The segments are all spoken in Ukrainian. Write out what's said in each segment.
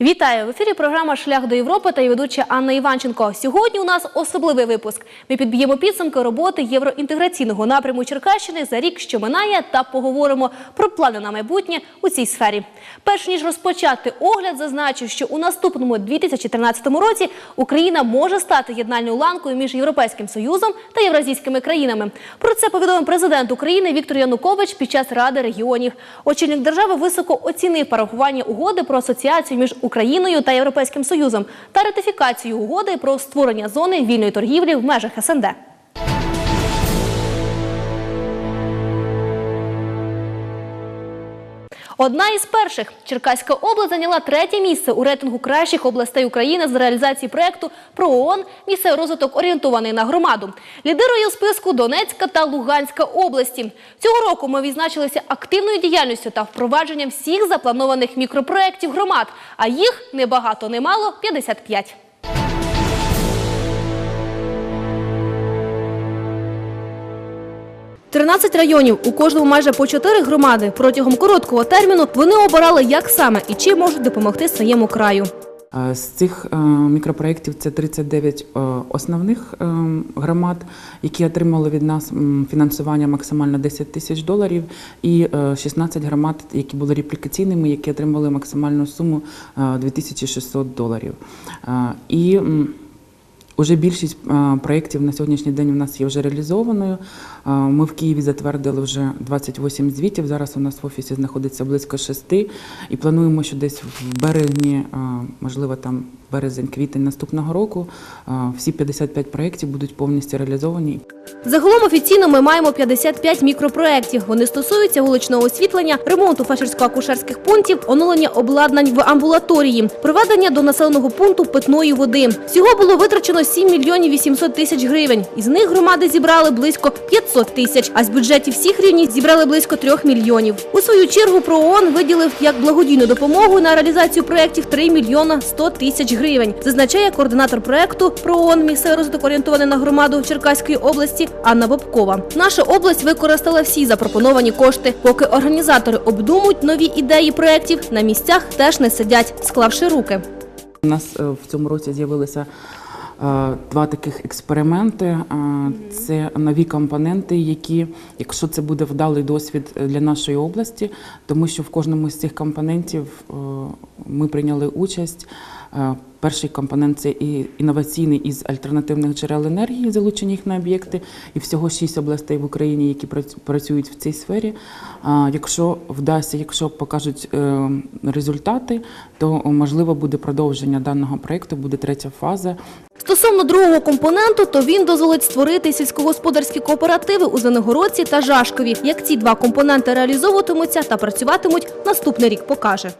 Вітаю в ефірі. Програма Шлях до Європи та її ведуча Анна Іванченко. Сьогодні у нас особливий випуск. Ми підб'ємо підсумки роботи євроінтеграційного напряму Черкащини за рік, що минає, та поговоримо про плани на майбутнє у цій сфері. Перш ніж розпочати огляд, зазначу, що у наступному 2013 році Україна може стати єднальною ланкою між Європейським Союзом та євразійськими країнами. Про це повідомив президент України Віктор Янукович під час Ради регіонів. Очільник держави високо оцінив парагування угоди про асоціацію між Україною та Європейським Союзом та ратифікацію угоди про створення зони вільної торгівлі в межах СНД. Одна із перших Черкаська область зайняла третє місце у рейтингу кращих областей України з реалізації проекту про ООН «Місцевий розвиток орієнтований на громаду. Лідирує списку Донецька та Луганська області. Цього року ми відзначилися активною діяльністю та впровадженням всіх запланованих мікропроєктів громад, а їх не багато, не мало 55. Тринадцять районів, у кожному майже по чотири громади. Протягом короткого терміну вони обирали, як саме і чим можуть допомогти своєму краю. Е, З цих е, мікропроєктів це 39 е, основних громад, які отримали від нас фінансування максимально 10 тисяч доларів, і е, 16 громад, які були реплікаційними, які отримали максимальну суму е, 2600 доларів. І Уже більшість проєктів на сьогоднішній день у нас є вже реалізованою. Ми в Києві затвердили вже 28 звітів. Зараз у нас в офісі знаходиться близько шести. І плануємо, що десь в березні, можливо, там березень-квітень наступного року, всі 55 проєктів будуть повністю реалізовані. Загалом офіційно ми маємо 55 мікропроєктів. Вони стосуються вуличного освітлення, ремонту фельдшерсько-акушерських пунктів, оновлення обладнань в амбулаторії, проведення до населеного пункту питної води. Всього було витрачено 7 мільйонів 800 тисяч гривень. Із них громади зібрали близько 500 тисяч, а з бюджетів всіх рівнів зібрали близько 3 мільйонів. У свою чергу про ООН виділив як благодійну допомогу на реалізацію проєктів 3 мільйона 100 тисяч гривень. Зазначає координатор проєкту про ООН місцевий розвиток орієнтований на громаду Черкаської області Анна Бобкова. Наша область використала всі запропоновані кошти. Поки організатори обдумують нові ідеї проєктів, на місцях теж не сидять, склавши руки. У нас е, в цьому році з'явилися два таких експерименти. Е, Це нові компоненти, які, якщо це буде вдалий досвід для нашої області, тому що в кожному з цих компонентів е, ми прийняли участь. Е, Перший компонент це і інноваційний із альтернативних джерел енергії, залучені їх на об'єкти, і всього шість областей в Україні, які працю- працюють в цій сфері. Якщо вдасться, якщо покажуть е, результати, то можливо буде продовження даного проєкту, буде третя фаза. Стосовно другого компоненту, то він дозволить створити сільськогосподарські кооперативи у Зеногородці та Жашкові. Як ці два компоненти реалізовуватимуться та працюватимуть, наступний рік покаже.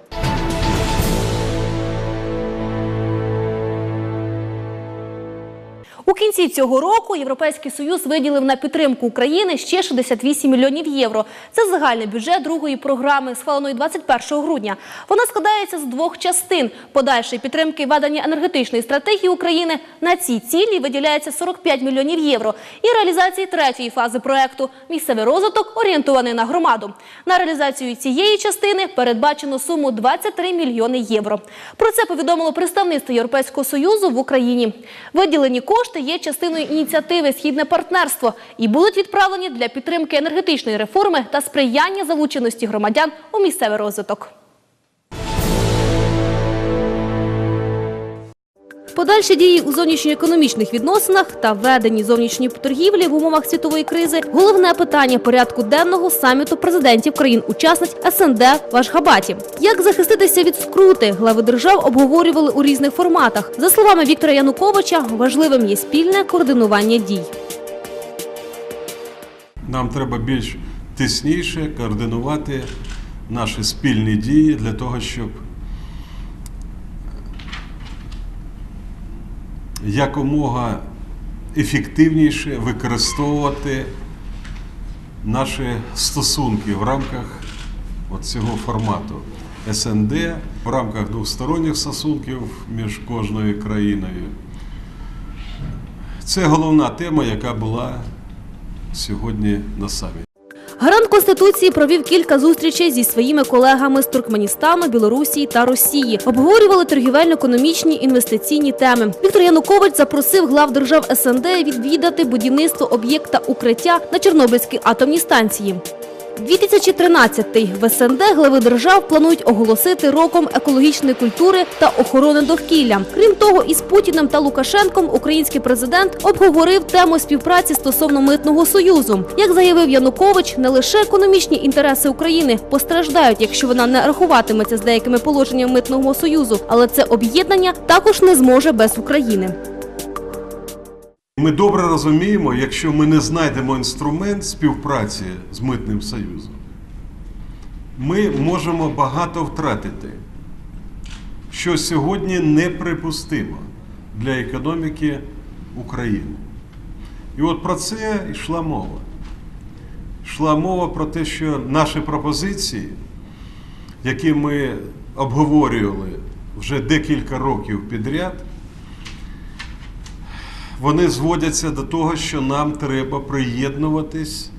Кінці цього року Європейський Союз виділив на підтримку України ще 68 мільйонів євро. Це загальний бюджет другої програми, схваленої 21 грудня. Вона складається з двох частин: подальшої підтримки ведення енергетичної стратегії України. На ці цілі виділяється 45 мільйонів євро. І реалізації третьої фази проекту місцевий розвиток орієнтований на громаду. На реалізацію цієї частини передбачено суму 23 мільйони євро. Про це повідомило представництво Європейського союзу в Україні. Виділені кошти є частиною ініціативи Східне партнерство і будуть відправлені для підтримки енергетичної реформи та сприяння залученості громадян у місцевий розвиток. Подальші дії у зовнішньоекономічних відносинах та веденні зовнішньої торгівлі в умовах світової кризи – головне питання порядку денного саміту президентів країн-учасниць СНД в Ашхабаті. Як захиститися від скрути, глави держав обговорювали у різних форматах. За словами Віктора Януковича, важливим є спільне координування дій. Нам треба більш тисніше координувати наші спільні дії для того, щоб якомога ефективніше використовувати наші стосунки в рамках цього формату СНД, в рамках двосторонніх стосунків між кожною країною. Це головна тема, яка була сьогодні на саміті. Гарант Конституції провів кілька зустрічей зі своїми колегами з Туркменістану, Білорусі та Росії. Обговорювали торгівельно-економічні інвестиційні теми. Віктор Янукович запросив глав держав СНД відвідати будівництво об'єкта укриття на Чорнобильській атомній станції. 2013-й в СНД глави держав планують оголосити роком екологічної культури та охорони довкілля. Крім того, із Путіним та Лукашенком український президент обговорив тему співпраці стосовно митного союзу. Як заявив Янукович, не лише економічні інтереси України постраждають, якщо вона не рахуватиметься з деякими положеннями митного союзу, але це об'єднання також не зможе без України. Ми добре розуміємо, якщо ми не знайдемо інструмент співпраці з Митним Союзом, ми можемо багато втратити, що сьогодні неприпустимо для економіки України. І от про це йшла мова. Йшла мова про те, що наші пропозиції, які ми обговорювали вже декілька років підряд, вони зводяться до того, що нам треба приєднуватись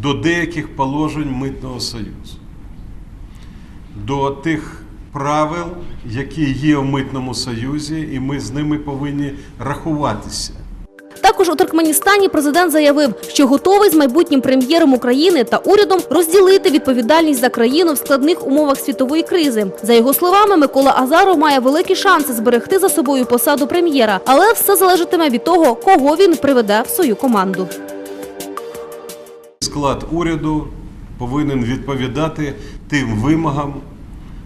до деяких положень Митного Союзу, до тих правил, які є в Митному Союзі, і ми з ними повинні рахуватися. Також у Туркменістані президент заявив, що готовий з майбутнім прем'єром України та урядом розділити відповідальність за країну в складних умовах світової кризи. За його словами, Микола Азаров має великі шанси зберегти за собою посаду прем'єра, але все залежатиме від того, кого він приведе в свою команду. Склад уряду повинен відповідати тим вимогам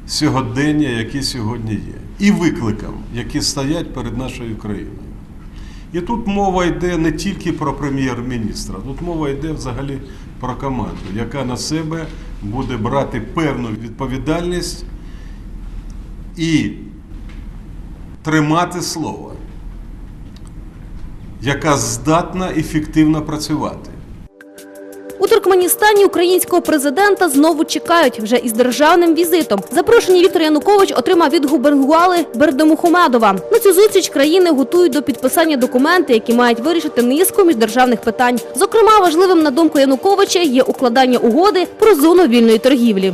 сьогодення, які сьогодні є, і викликам, які стоять перед нашою країною. І тут мова йде не тільки про прем'єр-міністра, тут мова йде взагалі про команду, яка на себе буде брати певну відповідальність і тримати слово, яка здатна ефективно працювати. У Туркменістані українського президента знову чекають вже із державним візитом. Запрошення Віктор Янукович отримав від губернгуали Бердемухомедова. На цю зустріч країни готують до підписання документи, які мають вирішити низку міждержавних питань. Зокрема, важливим на думку Януковича є укладання угоди про зону вільної торгівлі.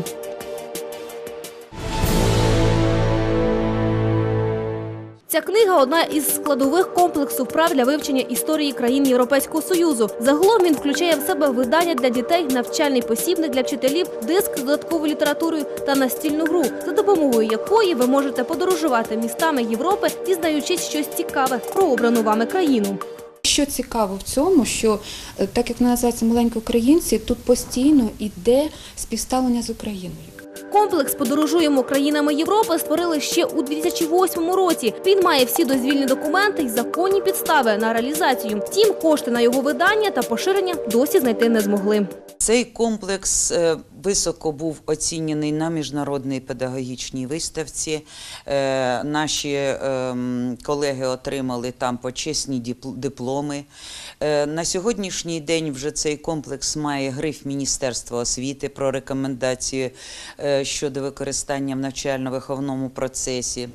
Ця книга одна із складових комплексу вправ для вивчення історії країн Європейського союзу. Загалом він включає в себе видання для дітей, навчальний посібник для вчителів, диск з додатковою літературою та настільну гру, за допомогою якої ви можете подорожувати містами Європи, дізнаючись щось цікаве про обрану вами країну. Що цікаво в цьому, що е, так як називається маленькі українці, тут постійно йде співставлення з Україною. Комплекс Подорожуємо країнами Європи створили ще у 2008 році. Він має всі дозвільні документи й законні підстави на реалізацію. Втім, кошти на його видання та поширення досі знайти не змогли. Цей комплекс е, високо був оцінений на міжнародній педагогічній виставці. Е, Наші ем, колеги отримали там почесні дипломи. Е, На сьогоднішній день вже цей комплекс має гриф Міністерства освіти про рекомендації е, щодо використання в навчально-виховному процесі.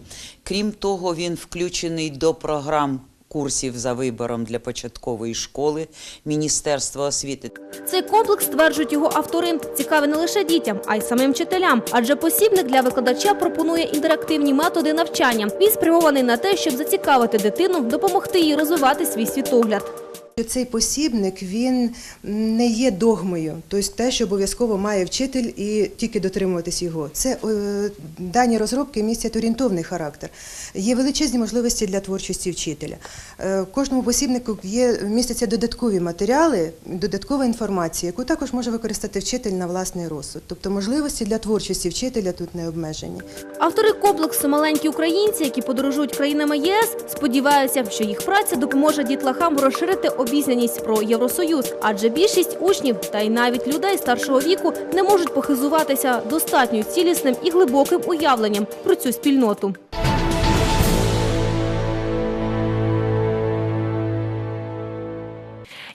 Крім того, він включений до програм курсів за вибором для початкової школи Міністерства освіти. Цей комплекс стверджують його автори. Цікавий не лише дітям, а й самим вчителям. Адже посібник для викладача пропонує інтерактивні методи навчання. Він спрямований на те, щоб зацікавити дитину, допомогти їй розвивати свій світогляд. Цей посібник він не є догмою, тобто те, що обов'язково має вчитель і тільки дотримуватись його. Це е, дані розробки містять орієнтовний характер. Є величезні можливості для творчості вчителя. Е, кожному посібнику є містяться додаткові матеріали, додаткова інформація, яку також може використати вчитель на власний розсуд. Тобто можливості для творчості вчителя тут не обмежені. Автори комплексу Маленькі українці, які подорожують країнами ЄС, сподіваються, що їх праця допоможе дітлахам розширити обізнаність про Євросоюз, адже більшість учнів та й навіть людей старшого віку не можуть похизуватися достатньо цілісним і глибоким уявленням про цю спільноту.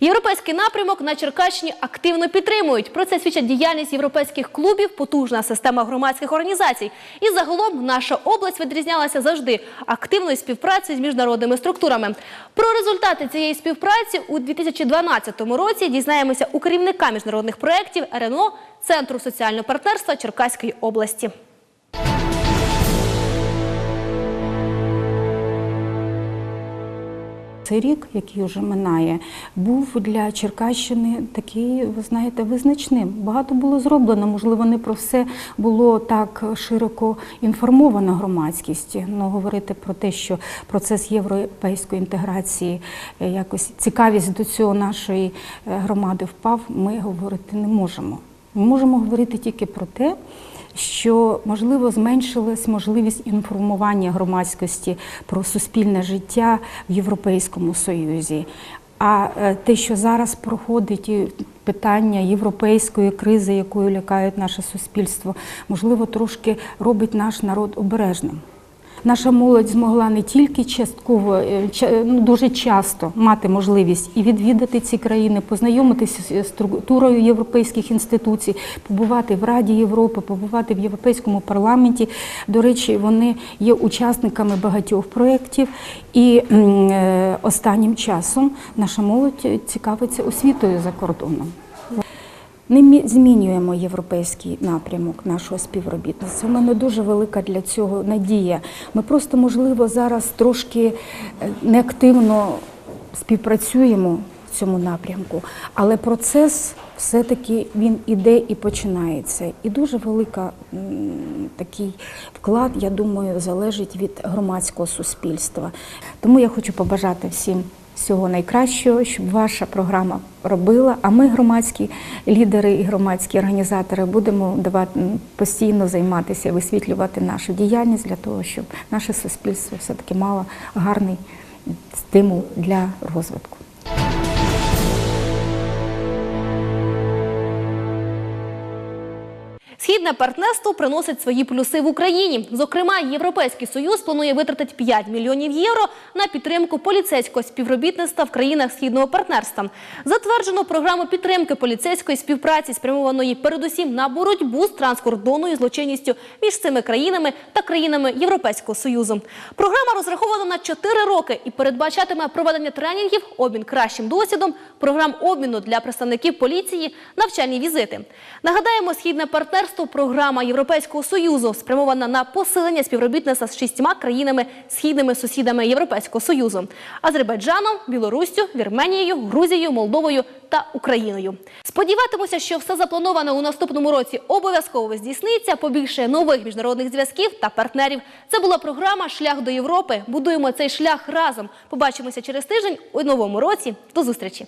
Європейський напрямок на Черкащині активно підтримують. Про це свідчить діяльність європейських клубів, потужна система громадських організацій. І загалом наша область відрізнялася завжди активною співпрацею з міжнародними структурами. Про результати цієї співпраці у 2012 році дізнаємося у керівника міжнародних проєктів РНО Центру соціального партнерства Черкаської області. Цей рік, який вже минає, був для Черкащини такий, ви знаєте, визначним. Багато було зроблено. Можливо, не про все було так широко інформована громадськість. Ну, говорити про те, що процес європейської інтеграції е, якось цікавість до цього нашої е, громади впав. Ми говорити не можемо. Ми можемо говорити тільки про те, що можливо зменшилась можливість інформування громадськості про суспільне життя в Європейському Союзі. А е, те, що зараз проходить питання європейської кризи, якою лякають наше суспільство, можливо, трошки робить наш народ обережним. Наша молодь змогла не тільки частково, е, ну, дуже часто мати можливість і відвідати ці країни, познайомитися з структурою європейських інституцій, побувати в Раді Європи, побувати в Європейському парламенті. До речі, вони є учасниками багатьох проєктів. І е, останнім часом наша молодь цікавиться освітою за кордоном. Не мі- змінюємо європейський напрямок нашого співробітництва. У мене дуже велика для цього надія. Ми просто, можливо, зараз трошки е, неактивно співпрацюємо в цьому напрямку, але процес все-таки він іде і починається. І дуже велика такий вклад, я думаю, залежить від громадського суспільства. Тому я хочу побажати всім всього найкращого, щоб ваша програма робила. А ми, громадські лідери і громадські організатори, будемо давати постійно займатися, висвітлювати нашу діяльність для того, щоб наше суспільство все-таки мало гарний стимул для розвитку. Східне партнерство приносить свої плюси в Україні. Зокрема, Європейський Союз планує витратити 5 мільйонів євро на підтримку поліцейського співробітництва в країнах східного партнерства. Затверджено програму підтримки поліцейської співпраці, спрямованої передусім на боротьбу з транскордонною злочинністю між цими країнами та країнами Європейського Союзу. Програма розрахована на 4 роки і передбачатиме проведення тренінгів, обмін кращим досвідом, програм обміну для представників поліції, навчальні візити. Нагадаємо, східне партнерство програма Європейського союзу спрямована на посилення співробітництва з шістьма країнами східними сусідами Європейського союзу: Азербайджаном, Білоруссю, Вірменією, Грузією, Молдовою та Україною. Сподіватимуся, що все заплановане у наступному році обов'язково здійсниться. Побільше нових міжнародних зв'язків та партнерів. Це була програма Шлях до Європи. Будуємо цей шлях разом. Побачимося через тиждень у новому році. До зустрічі.